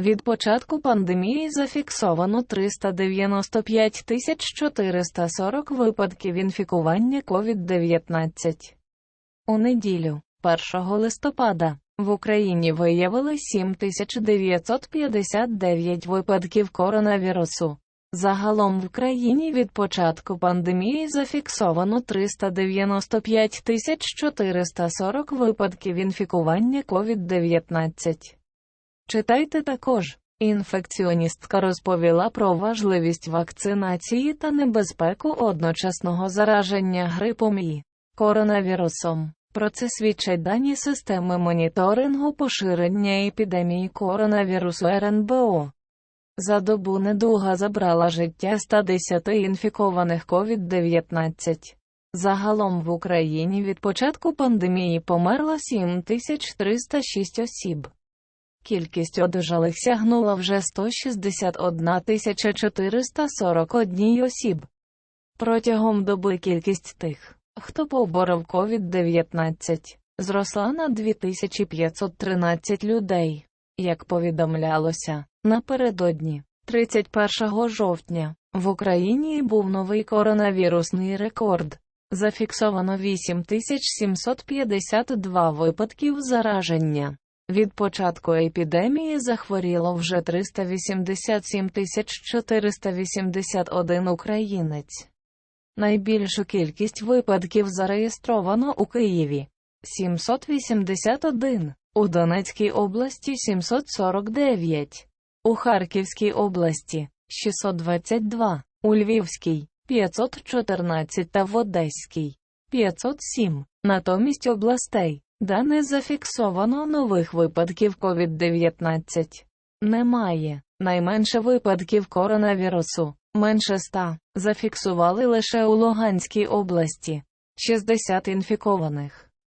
Від початку пандемії зафіксовано 395 440 випадків інфікування COVID-19. У неділю, 1 листопада, в Україні виявили 7959 випадків коронавірусу. Загалом в країні від початку пандемії зафіксовано 395 440 випадків інфікування COVID-19. Читайте також. Інфекціоністка розповіла про важливість вакцинації та небезпеку одночасного зараження грипом і коронавірусом. Про це свідчать дані системи моніторингу поширення епідемії коронавірусу РНБО. За добу недуга забрала життя 110 інфікованих COVID-19. Загалом в Україні від початку пандемії померло 7306 осіб. Кількість одужалих сягнула вже 161 441 осіб. Протягом доби кількість тих, хто поборов COVID-19, зросла на 2513 людей. Як повідомлялося, напередодні, 31 жовтня, в Україні був новий коронавірусний рекорд. Зафіксовано 8752 випадків зараження. Від початку епідемії захворіло вже 387 481 українець. Найбільшу кількість випадків зареєстровано у Києві 781, у Донецькій області 749, у Харківській області 622, у Львівській 514 та в Одеській 507. Натомість областей, де не зафіксовано нових випадків COVID-19. Немає. Найменше випадків коронавірусу, менше 100, зафіксували лише у Луганській області. 60 інфікованих.